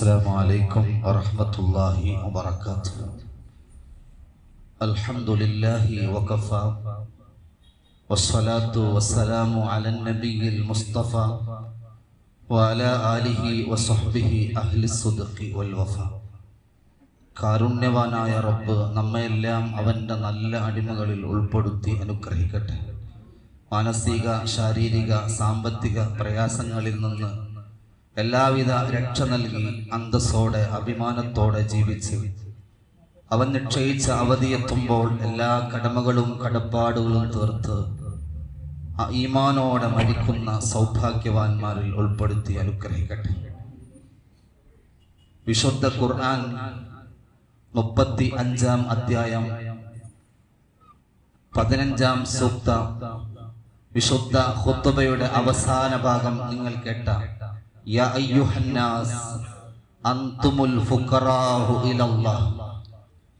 السلام عليكم ورحمة الله وبركاته الحمد لله وكفى والصلاة والسلام على النبي المصطفى وعلى آله وصحبه أهل الصدق والوفاء കാരുണ്യവാനായ റബ്ബ് നമ്മയെല്ലാം അവൻ്റെ നല്ല അടിമകളിൽ ഉൾപ്പെടുത്തി അനുഗ്രഹിക്കട്ടെ മാനസിക ശാരീരിക സാമ്പത്തിക പ്രയാസങ്ങളിൽ നിന്ന് എല്ലാവിധ രക്ഷ നൽകി അന്തസ്സോടെ അഭിമാനത്തോടെ ജീവിച്ച്. അവൻ നിക്ഷയിച്ച അവധിയെത്തുമ്പോൾ എല്ലാ കടമകളും കടപ്പാടുകളും തീർത്ത് ഈമാനോടെ മരിക്കുന്ന സൗഭാഗ്യവാന്മാരിൽ ഉൾപ്പെടുത്തി അനുഗ്രഹിക്കട്ടെ. വിശുദ്ധ ഖുർആൻ മുപ്പത്തി അഞ്ചാം അധ്യായം പതിനഞ്ചാം സൂക്ത വിശുദ്ധ ഖുത്തുബയുടെ അവസാന ഭാഗം നിങ്ങൾ കേട്ട യാ أنتم الفقراء إلى الله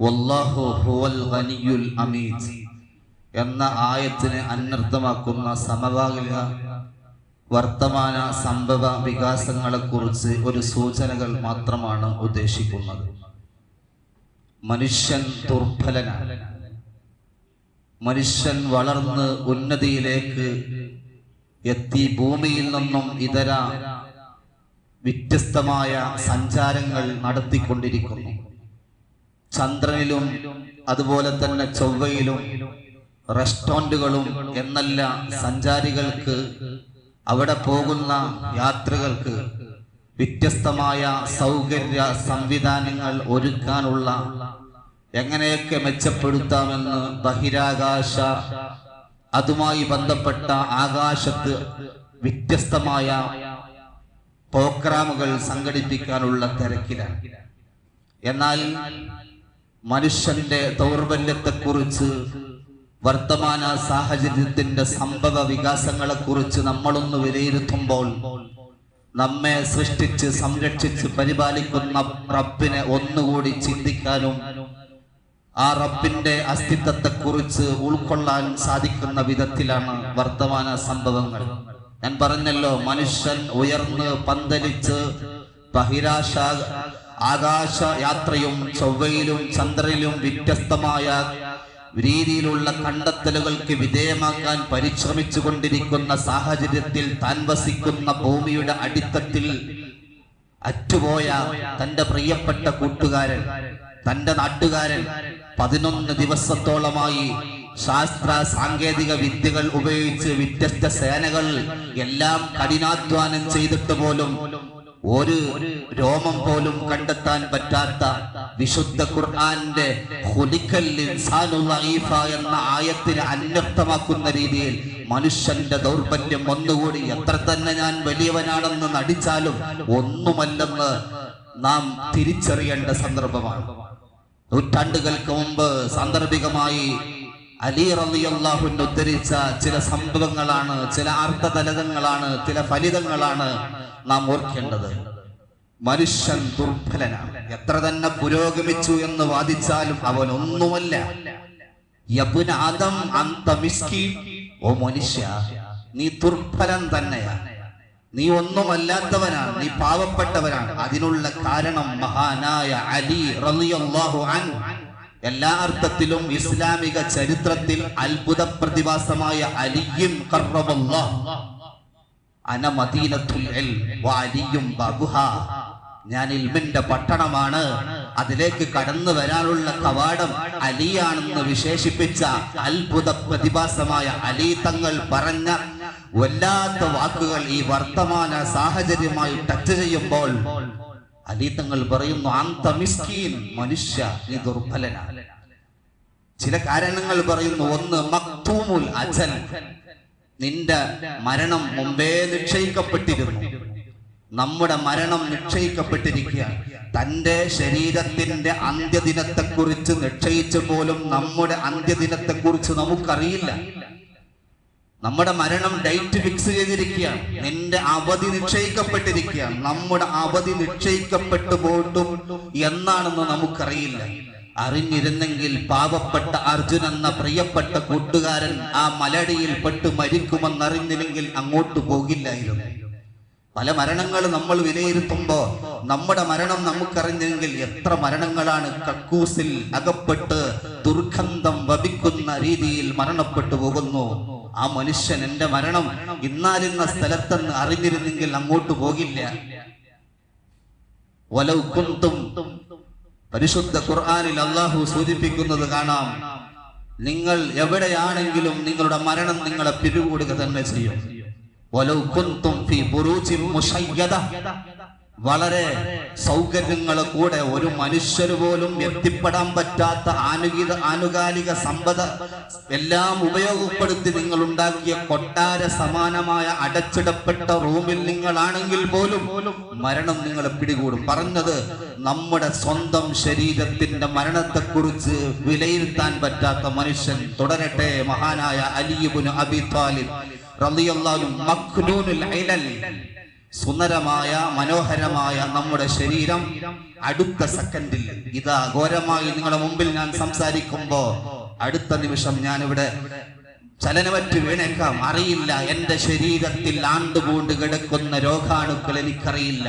والله هو الغني الأمين എന്ന ആയത്തിനെ അന്വർത്ഥമാക്കുന്ന സമകാലിക വർത്തമാന സംഭവ വികാസങ്ങളെക്കുറിച്ച് ഒരു സൂചനകൾ മാത്രമാണ് ഉദ്ദേശിക്കുന്നത്. മനുഷ്യൻ ദുർബലനാണ്. മനുഷ്യൻ വളർന്ന് ഉന്നതിയിലേക്ക് എത്തി ഭൂമിയിൽ നിന്നും ഇതര വ്യത്യസ്തമായ സഞ്ചാരങ്ങൾ നടത്തിക്കൊണ്ടിരിക്കുന്നു. ചന്ദ്രനിലും അതുപോലെ തന്നെ ചൊവ്വയിലും റെസ്റ്റോറന്റുകളും എന്നല്ല സഞ്ചാരികൾക്ക് അവിടെ പോകുന്ന യാത്രകൾക്ക് വ്യത്യസ്തമായ സൗകര്യ സംവിധാനങ്ങൾ ഒരുക്കാനുള്ള എങ്ങനെയൊക്കെ മെച്ചപ്പെടുത്താമെന്ന് ബഹിരാകാശ അതുമായി ബന്ധപ്പെട്ട ആകാശത്ത് വ്യത്യസ്തമായ പ്രോഗ്രാമുകൾ സംഘടിപ്പിക്കാനുള്ള തിരക്കിലാണ്. എന്നാൽ മനുഷ്യന്റെ ദൗർബല്യത്തെക്കുറിച്ച് വർത്തമാന സാഹചര്യത്തിന്റെ സംഭവ വികാസങ്ങളെക്കുറിച്ച് നമ്മളൊന്ന് വിലയിരുത്തുമ്പോൾ നമ്മെ സൃഷ്ടിച്ച് സംരക്ഷിച്ച് പരിപാലിക്കുന്ന റബ്ബിനെ ഒന്നുകൂടി ചിന്തിക്കാനും ആ റബ്ബിന്റെ അസ്തിത്വത്തെക്കുറിച്ച് ഉൾക്കൊള്ളാൻ സാധിക്കുന്ന വിധത്തിലാണ് വർത്തമാന സംഭവങ്ങൾ. ഞാൻ പറഞ്ഞല്ലോ മനുഷ്യൻ ഉയർന്ന് പന്തലിച്ച് ബഹിരാശ ആകാശ യാത്രയും ചൊവ്വയിലും ചന്ദ്രനിലും വ്യത്യസ്തമായ രീതിയിലുള്ള കണ്ടെത്തലുകൾക്ക് വിധേയമാക്കാൻ പരിശ്രമിച്ചു കൊണ്ടിരിക്കുന്ന സാഹചര്യത്തിൽ താൻ വസിക്കുന്ന ഭൂമിയുടെ അടിത്തട്ടിൽ അറ്റുപോയ തന്റെ പ്രിയപ്പെട്ട കൂട്ടുകാരൻ തന്റെ നാട്ടുകാരൻ പതിനൊന്ന് ദിവസത്തോളമായി ശാസ്ത്ര സാങ്കേതിക വിദ്യകൾ ഉപയോഗിച്ച് വ്യത്യസ്ത സേനകൾ എല്ലാം കഠിനാധ്വാനം ചെയ്തിട്ട് പോലും ഒരു രോമം പോലും കണ്ടെത്താൻ പറ്റാത്ത വിശുദ്ധ ഖുർആന്റെ എന്ന ആയത്തിന് അന്വർത്ഥമാക്കുന്ന രീതിയിൽ മനുഷ്യന്റെ ദൗർബല്യം ഒന്നുകൂടി എത്ര തന്നെ ഞാൻ വലിയവനാണെന്ന് നടിച്ചാലും ഒന്നുമല്ലെന്ന് നാം തിരിച്ചറിയേണ്ട സന്ദർഭമാണ്. നൂറ്റാണ്ടുകൾക്ക് മുമ്പ് സാന്ദർഭികമായി അലി റളിയല്ലാഹുവിന് ഉദ്ധരിച്ച ചില സംഭവങ്ങളാണ് ചില അർത്ഥതലതങ്ങളാണ് ചില ഫലിതങ്ങളാണ് നാം ഓർക്കേണ്ടത്. മനുഷ്യൻ ദുർബലനാണ്. എത്ര തന്നെ പുരോഗമിച്ചു എന്ന് വാദിച്ചാലും അവൻ ഒന്നുമല്ല. ഓ മനുഷ്യ നീ ദുർബലൻ തന്നെയാണ് നീ ഒന്നുമല്ലാത്തവനാണ് നീ പാവപ്പെട്ടവനാണ്. അതിനുള്ള കാരണം മഹാനായ അലി റളിയല്ലാഹു അൻഹു. എല്ലാ അർത്ഥത്തിലും ഇസ്ലാമിക ചരിത്രത്തിൽ അത്ഭുത പ്രതിഭാസമായ അലിയും മദീനത്തുൽ ഞാൻ ഇൽമിന്റെ പട്ടണമാണ്. അതിലേക്ക് കടന്നു വരാനുള്ള കവാടം അലിയാണെന്ന് വിശേഷിപ്പിച്ച അത്ഭുത പ്രതിഭാസമായ അലി തങ്ങൾ പറഞ്ഞ വല്ലാത്ത വാക്കുകൾ ഈ വർത്തമാന സാഹചര്യമായി ടച്ച് ചെയ്യുമ്പോൾ അലി തങ്ങൾ പറയുന്നു അന്ത മിസ്കീൻ മനുഷ്യ നീ ദുർബലനാണ്. ചില കാരണങ്ങൾ പറയുന്നു ഒന്ന് മക്തൂമുൽ അജൽ നിന്റെ മരണം മുമ്പേ നിശ്ചയിക്കപ്പെട്ടിരുന്നു. നമ്മുടെ മരണം നിക്ഷയിക്കപ്പെട്ടിരിക്കുക തന്റെ ശരീരത്തിന്റെ അന്ത്യദിനത്തെക്കുറിച്ച് നിക്ഷയിച്ച പോലും നമ്മുടെ അന്ത്യദിനത്തെക്കുറിച്ച് നമുക്കറിയില്ല. നമ്മുടെ മരണം ഡേറ്റ് ഫിക്സ് ചെയ്തിരിക്കുകയാണ് നിന്റെ അവധി നിശ്ചയിക്കപ്പെട്ടിരിക്കുകയാണ് നമ്മുടെ അവധി നിശ്ചയിക്കപ്പെട്ടു പോയിട്ടും എന്നാണെന്ന് നമുക്കറിയില്ല. അറിഞ്ഞിരുന്നെങ്കിൽ പാവപ്പെട്ട അർജുൻ എന്ന പ്രിയപ്പെട്ട കൂട്ടുകാരൻ ആ മലടിയിൽ പെട്ട് മരിക്കുമെന്നറിഞ്ഞില്ലെങ്കിൽ അങ്ങോട്ട് പോകില്ലായിരുന്നു. പല മരണങ്ങൾ നമ്മൾ വിലയിരുത്തുമ്പോ നമ്മുടെ മരണം നമുക്കറിഞ്ഞെങ്കിൽ എത്ര മരണങ്ങളാണ് കക്കൂസിൽ അകപ്പെട്ട് ദുർഗന്ധം വപിക്കുന്ന രീതിയിൽ മരണപ്പെട്ടു പോകുന്നു. ആ മനുഷ്യൻ എന്റെ മരണം ഇന്നാലിന്ന സ്ഥലത്തെന്ന് അറിഞ്ഞിരുന്നെങ്കിൽ അങ്ങോട്ട് പോകില്ല. പരിശുദ്ധ ഖുർആാനിൽ അള്ളാഹു സൂചിപ്പിക്കുന്നത് കാണാം. നിങ്ങൾ എവിടെയാണെങ്കിലും നിങ്ങളുടെ മരണം നിങ്ങളെ പിരികൂടുക തന്നെ ചെയ്യും. ഫീ വളരെ സൗകര്യങ്ങൾ കൂടെ ഒരു മനുഷ്യർ പോലും എത്തിപ്പെടാൻ പറ്റാത്ത ആനുകിത ആനുകാലിക സമ്പത എല്ലാം ഉപയോഗപ്പെടുത്തി നിങ്ങൾ ഉണ്ടാക്കിയ കൊട്ടാര സമാനമായ അടച്ചിടപ്പെട്ട റൂമിൽ നിങ്ങളാണെങ്കിൽ പോലും മരണം നിങ്ങളെ പിടികൂടും. പറഞ്ഞത് നമ്മുടെ സ്വന്തം ശരീരത്തിന്റെ മരണത്തെക്കുറിച്ച് വിലയിരുത്താൻ പറ്റാത്ത മനുഷ്യൻ തുടരട്ടെ മഹാനായ അലിയുബുൻ അബി താലിബ് മഖ്നൂനുൽ ഇലൽ. സുന്ദരമായ മനോഹരമായ നമ്മുടെ ശരീരം അടുത്ത സെക്കൻഡിൽ ഇതാ ഘോരമായി നിങ്ങളുടെ മുമ്പിൽ ഞാൻ സംസാരിക്കുമ്പോ അടുത്ത നിമിഷം ഞാൻ ഇവിടെ ചലനമറ്റ് വീണേക്കാം. അറിയില്ല എന്റെ ശരീരത്തിൽ ആണ്ടുപൂണ്ട് കിടക്കുന്ന രോഗാണുക്കൾ എനിക്കറിയില്ല.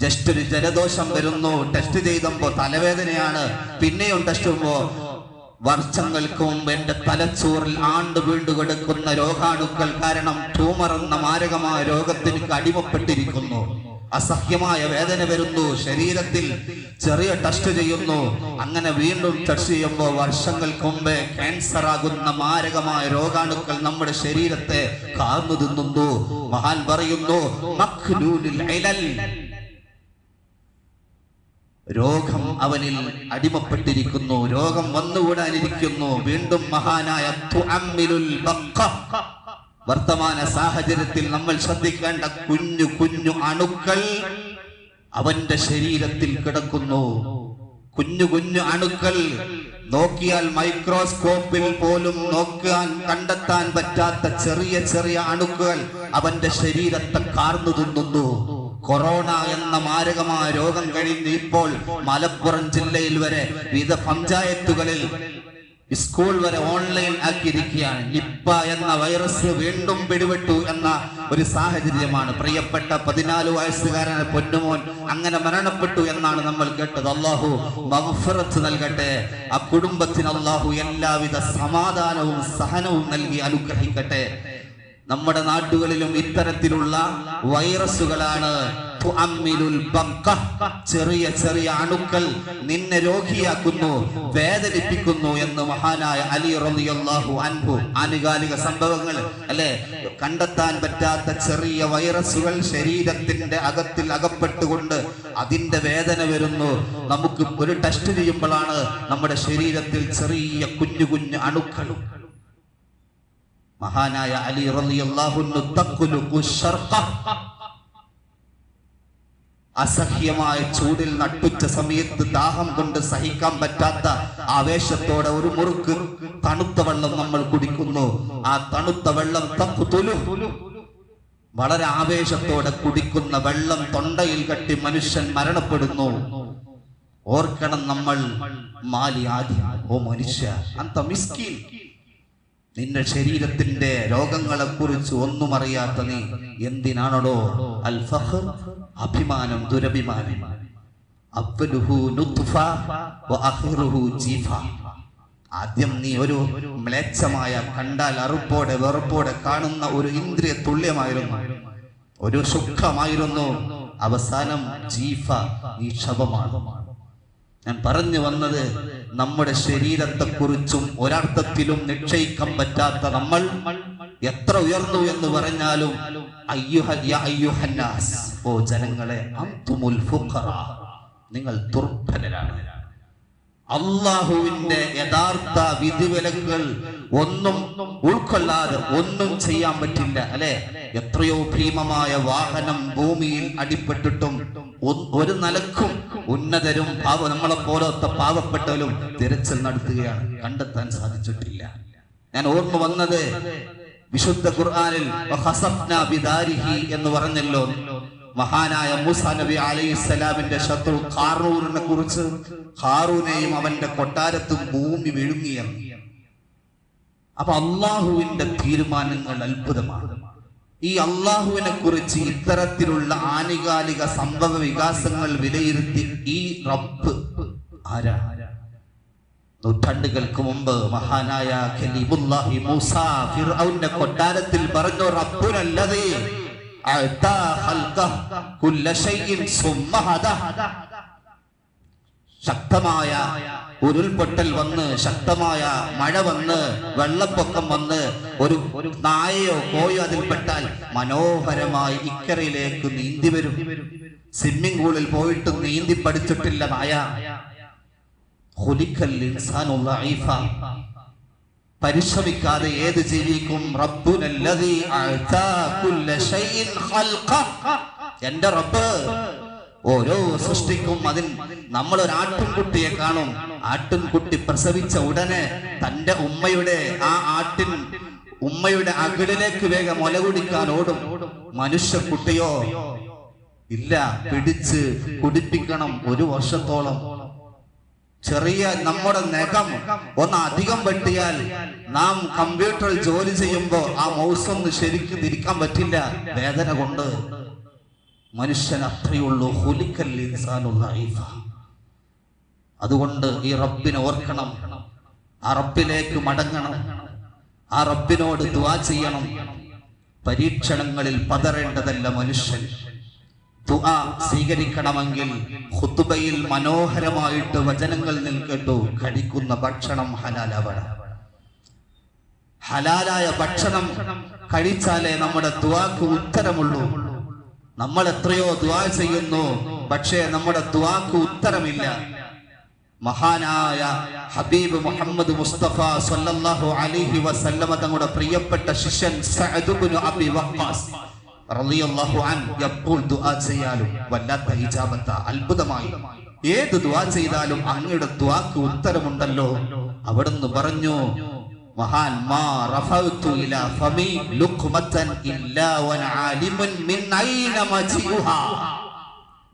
ജസ്റ്റ് ഒരു ജലദോഷം വരുന്നു ടെസ്റ്റ് ചെയ്തപ്പോ തലവേദനയാണ്. പിന്നെയും ടെസ്റ്റ് ചെയ്യുമ്പോ വർഷങ്ങൾക്ക് മുമ്പ് എന്റെ തലച്ചോറിൽ ആണ്ട് വീണ്ടു കിടക്കുന്ന രോഗാണുക്കൾ കാരണം ട്യൂമർ എന്ന മാരകമായ രോഗത്തിന് അടിമപ്പെട്ടിരിക്കുന്നു. അസഹ്യമായ വേദന വരുന്നു. ശരീരത്തിൽ ചെറിയ ടെസ്റ്റ് ചെയ്യുന്നു. അങ്ങനെ വീണ്ടും ടെസ്റ്റ് ചെയ്യുമ്പോൾ വർഷങ്ങൾക്ക് മുമ്പേ ക്യാൻസർ ആകുന്ന മാരകമായ രോഗാണുക്കൾ നമ്മുടെ ശരീരത്തെ കാർന്നു തിന്നുന്നു. മഹാൻ പറയുന്നു. രോഗം അവനിൽ അടിമപ്പെട്ടിരിക്കുന്നു. രോഗം വന്നുകൂടാനിരിക്കുന്നു. വീണ്ടും മഹാനായ. വർത്തമാന സാഹചര്യത്തിൽ നമ്മൾ ശ്രദ്ധിക്കേണ്ട കുഞ്ഞു കുഞ്ഞു അണുക്കൾ അവന്റെ ശരീരത്തിൽ കിടക്കുന്നു. കുഞ്ഞു കുഞ്ഞു അണുക്കൾ നോക്കിയാൽ മൈക്രോസ്കോപ്പിൽ പോലും നോക്കാൻ കണ്ടെത്താൻ പറ്റാത്ത ചെറിയ ചെറിയ അണുക്കൾ അവന്റെ ശരീരത്തെ കാർന്നു തിന്നുന്നു. കൊറോണ എന്ന മാരകമായ രോഗം കഴിഞ്ഞ് ഇപ്പോൾ മലപ്പുറം ജില്ലയിൽ വരെ വിവിധ പഞ്ചായത്തുകളിൽ സ്കൂൾ വരെ ഓൺലൈൻ ആക്കിയിരിക്കുകയാണ്. നിപ്പ എന്ന വൈറസ് വീണ്ടും പിടിപെട്ടു എന്ന ഒരു സാഹചര്യമാണ്. പ്രിയപ്പെട്ട പതിനാല് വയസ്സുകാരനെ പൊന്നുമോൻ അങ്ങനെ മരണപ്പെട്ടു എന്നാണ് നമ്മൾ കേട്ടത്. അള്ളാഹു മഫറത്ത് നൽകട്ടെ. ആ കുടുംബത്തിന് അള്ളാഹു എല്ലാവിധ സമാധാനവും സഹനവും നൽകി അനുഗ്രഹിക്കട്ടെ. നമ്മുടെ നാട്ടുകളിലും ഇത്തരത്തിലുള്ള വൈറസുകളാണ്. ചെറിയ ചെറിയ അണുക്കൾ നിന്നെ രോഗിയാക്കുന്നു വേദനിപ്പിക്കുന്നു എന്ന് മഹാനായ അലി റളിയല്ലാഹു അൻഹു ആനുകാലിക സംഭവങ്ങൾ അല്ലെ? കണ്ടെത്താൻ പറ്റാത്ത ചെറിയ വൈറസുകൾ ശരീരത്തിന്റെ അകത്തിൽ അകപ്പെട്ടുകൊണ്ട് അതിന്റെ വേദന വരുന്നു. നമുക്ക് ഒരു ടെസ്റ്റ് ചെയ്യുമ്പോഴാണ് നമ്മുടെ ശരീരത്തിൽ ചെറിയ കുഞ്ഞു കുഞ്ഞു അണുക്കൾ മഹാനായ അലി അസഹ്യമായ ചൂടിൽ നട്ടുച്ച സമയത്ത് ദാഹം കൊണ്ട് സഹിക്കാൻ പറ്റാത്ത ആവേശത്തോടെ ഒരു മുറുക്ക് തണുത്ത വെള്ളം നമ്മൾ കുടിക്കുന്നു. ആ തണുത്ത വെള്ളം തഖ്തുലു വളരെ ആവേശത്തോടെ കുടിക്കുന്ന വെള്ളം തൊണ്ടയിൽ കെട്ടി മനുഷ്യൻ മരണപ്പെടുന്നു. ഓർക്കണം നമ്മൾ മാലി ആദ്യം ഓ മനുഷ്യ അന്ത മിസ്കീൻ. നിന്റെ ശരീരത്തിന്റെ രോഗങ്ങളെ കുറിച്ച് ഒന്നും അറിയാത്ത നീ എന്തിനാണോ അൽ അഭിമാനം ദുരഭിമാനം. ആദ്യം നീ ഒരു മ്ലേച്ഛമായ കണ്ടാൽ അറുപ്പോടെ വെറുപ്പോടെ കാണുന്ന ഒരു ഇന്ദ്രിയ തുല്യമായിരുന്നു. ഒരു സുഖമായിരുന്നു അവസാനം ജീഫ നീ ശവമാണ്. ഞാൻ പറഞ്ഞു വന്നത് നമ്മുടെ ശരീരത്തെക്കുറിച്ചും ഒരർത്ഥത്തിലും നിശ്ചയിക്കാൻ പറ്റാത്ത നമ്മൾ എത്ര ഉയർന്നു എന്ന് പറഞ്ഞാലും അയ്യുഹ- അയ്യുഹന്നാസ്, ഓ ജനങ്ങളെ. നിങ്ങൾ ദുർബലരാണ് അള്ളാഹുവിന്റെ യഥാർത്ഥ വിധിവിലക്കുകൾ ഒന്നും ഉൾക്കൊള്ളാതെ ഒന്നും ചെയ്യാൻ പറ്റില്ല അല്ലെ? എത്രയോ ഭീമമായ വാഹനം ഭൂമിയിൽ അടിപ്പെട്ടിട്ടും ഒരു നിലക്കും ഉന്നതരും പാവ നമ്മളെ പോലത്തെ പാവപ്പെട്ടവരും തിരച്ചിൽ നടത്തുകയാണ്. കണ്ടെത്താൻ സാധിച്ചിട്ടില്ല. ഞാൻ ഓർമ്മ വന്നത് വിശുദ്ധ ഖുർആാനിൽ എന്ന് പറഞ്ഞല്ലോ. മഹാനായ മൂസ നബി അലൈഹി സ്വലാമിന്റെ ശത്രു ഖാറൂറിനെ കുറിച്ച് ഖാറൂനെയും അവന്റെ കൊട്ടാരത്തും ഭൂമി വിഴുങ്ങിയെന്ന് അപ്പൊ അള്ളാഹുവിന്റെ തീരുമാനങ്ങൾ അത്ഭുതമാണ്. ഈ അള്ളാഹുവിനെ കുറിച്ച് ഇത്തരത്തിലുള്ള ആനുകാലിക സംഭവ വികാസങ്ങൾ വിലയിരുത്തി ഈ റബ്ബ് ആരാ? നൂറ്റാണ്ടുകൾക്ക് മുമ്പ് മഹാനായ മൂസ ഫിർഔന്റെ കൊട്ടാരത്തിൽ പറഞ്ഞു റബ്ബുനല്ലദീ ശക്തമായ ഉരുൾപൊട്ടൽ വന്ന് ശക്തമായ മഴ വന്ന് വെള്ളപ്പൊക്കം വന്ന് ഒരു ഒരു നായയോ കോയോ അതിൽപ്പെട്ടാൽ മനോഹരമായി ഇക്കരയിലേക്ക് നീന്തി വരും. സ്വിമ്മിംഗ് പൂളിൽ പോയിട്ട് നീന്തി പഠിച്ചിട്ടില്ല നായ ളഈഫ. പരിശ്രമിക്കാതെ ഏത് ജീവിക്കും? എന്റെ റബ്ബ് ഓരോ സൃഷ്ടിക്കും അതിൽ നമ്മൾ ഒരു ആട്ടിൻകുട്ടിയെ കാണും. ആട്ടിൻകുട്ടി പ്രസവിച്ച ഉടനെ തന്റെ ഉമ്മയുടെ ആ ആട്ടിൻ ഉമ്മയുടെ അകിടിലേക്ക് വേഗം മുല കുടിക്കാൻ ഓടും. മനുഷ്യക്കുട്ടിയോ? ഇല്ല പിടിച്ച് കുടിപ്പിക്കണം ഒരു വർഷത്തോളം. ചെറിയ നമ്മുടെ നഖം ഒന്ന് അധികം വെട്ടിയാൽ നാം കമ്പ്യൂട്ടറിൽ ജോലി ചെയ്യുമ്പോൾ ആ മൗസ് ഒന്ന് ശരിക്കും തിരിക്കാൻ പറ്റില്ല. വേദന കൊണ്ട്. മനുഷ്യൻ അത്രയുള്ളൂ. ഹുലിക്കൽ അതുകൊണ്ട് ഈ റബ്ബിനെ ഓർക്കണം. ആ റബ്ബിലേക്ക് മടങ്ങണം. ആ റബ്ബിനോട് ദ്വാ ചെയ്യണം. പരീക്ഷണങ്ങളിൽ പതറേണ്ടതല്ല മനുഷ്യൻ. ദുആ സ്വീകരിക്കണമെങ്കിൽ ഹുത്തുബയിൽ മനോഹരമായിട്ട് വചനങ്ങൾ നിൽക്കട്ടു കഴിക്കുന്ന ഭക്ഷണം ഹലാലാവണം. ഹലാലായ ഭക്ഷണം കഴിച്ചാലേ നമ്മുടെ ദുആക്ക് ഉത്തരമുള്ളൂ. നമ്മൾ എത്രയോ ദുആ ചെയ്യുന്നു പക്ഷേ നമ്മുടെ ദുആക്ക് ഉത്തരമില്ല. മഹാനായ ഹബീബ് മുഹമ്മദ് മുസ്തഫ സല്ലല്ലാഹു അലൈഹി വസല്ലമ തങ്ങളുടെ പ്രിയപ്പെട്ട ശിഷ്യൻ അബി വഖാസ് എപ്പോൾ ദുആ ചെയ്യാലും വല്ലാത്ത ഹിജാബത്ത അത്ഭുതമായി. ഏത് ദുആ ചെയ്താലും അങ്ങയുടെ ദുആക്ക് ഉത്തരമുണ്ടല്ലോ. അവിടുന്ന് പറഞ്ഞു മഹാൻ റഫഅതു ഇലാ ഫമി ലുഖ്മതൻ ഇല്ലാ വന ആലിമുൻ മജിഉഹാ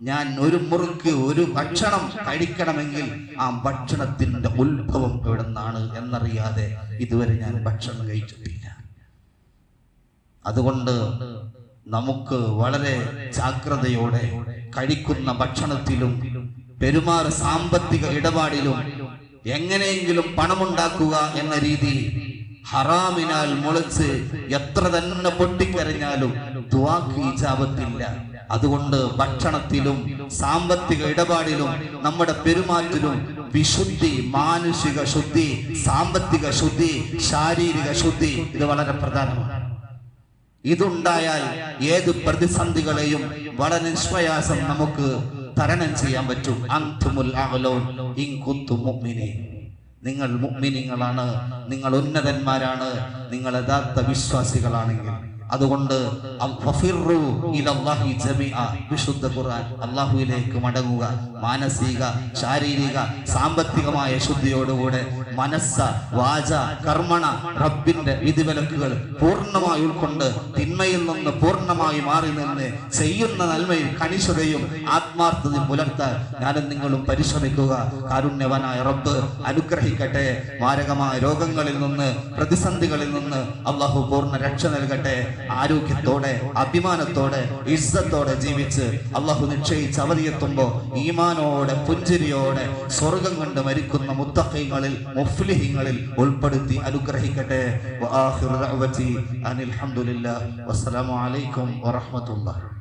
ഞാൻ ഒരു മുറുക്ക് ഒരു ഭക്ഷണം കഴിക്കണമെങ്കിൽ ആ ഭക്ഷണത്തിന്റെ ഉത്ഭവം എവിടെ നിന്നാണ് എന്നറിയാതെ ഇതുവരെ ഞാൻ ഭക്ഷണം കഴിച്ചിട്ടില്ല. അതുകൊണ്ട് നമുക്ക് വളരെ ജാഗ്രതയോടെ കഴിക്കുന്ന ഭക്ഷണത്തിലും പെരുമാറ സാമ്പത്തിക ഇടപാടിലും എങ്ങനെയെങ്കിലും പണമുണ്ടാക്കുക എന്ന രീതി ഹറാമിനാൽ മുളച്ച് എത്ര തന്നെ പൊട്ടിക്കരഞ്ഞാലും ദുവാക്ക് അതുകൊണ്ട് ഭക്ഷണത്തിലും സാമ്പത്തിക ഇടപാടിലും നമ്മുടെ പെരുമാറ്റിലും വിശുദ്ധി മാനുഷിക ശുദ്ധി സാമ്പത്തിക ശുദ്ധി ശാരീരിക ശുദ്ധി ഇത് വളരെ പ്രധാനമാണ്. ഇതുണ്ടായാൽ ഏത് പ്രതിസന്ധികളെയും വളരെ നിഷ്പ്രയാസം നമുക്ക് തരണം ചെയ്യാൻ പറ്റും. നിങ്ങൾ മുഅ്മിനീങ്ങളാണ് നിങ്ങൾ ഉന്നതന്മാരാണ് നിങ്ങൾ യഥാർത്ഥ വിശ്വാസികളാണെങ്കിൽ. അതുകൊണ്ട്. വിശുദ്ധ ഖുർആൻ അള്ളാഹുവിലേക്ക് മടങ്ങുക. മാനസിക ശാരീരിക സാമ്പത്തികമായ ശുദ്ധിയോടുകൂടെ മനസ്സ വാച കർമ്മണ റബ്ബിന്റെ വിധിവിലക്കുകൾ പൂർണമായി ഉൾക്കൊണ്ട് തിന്മയിൽ നിന്ന് പൂർണമായി മാറി നിന്ന് ചെയ്യുന്ന നന്മയും കണിശതയും ആത്മാർത്ഥതയും പുലർത്താൻ ഞാനും നിങ്ങളും പരിശ്രമിക്കുക. കാരുണ്യവനായ റബ്ബ് അനുഗ്രഹിക്കട്ടെ. മാരകമായ രോഗങ്ങളിൽ നിന്ന് പ്രതിസന്ധികളിൽ നിന്ന് അള്ളാഹു പൂർണ രക്ഷ നൽകട്ടെ. ആരോഗ്യത്തോടെ അഭിമാനത്തോടെ ഇസ്സത്തോടെ ജീവിച്ച് അള്ളാഹു നിശ്ചയിച്ച് അവധിയെത്തുമ്പോ ഈമാനോടെ പുഞ്ചിരിയോടെ സ്വർഗം കണ്ട് മരിക്കുന്ന മുത്തഖീങ്ങളിൽ മുഫ്ലിഹിങ്ങളിൽ ഉൾപ്പെടുത്തി അനുഗ്രഹിക്കട്ടെ. അനിൽ ഹംദുലില്ലാഹ്. വസ്സലാമു അലൈക്കും വറഹ്മത്തുള്ളാഹി.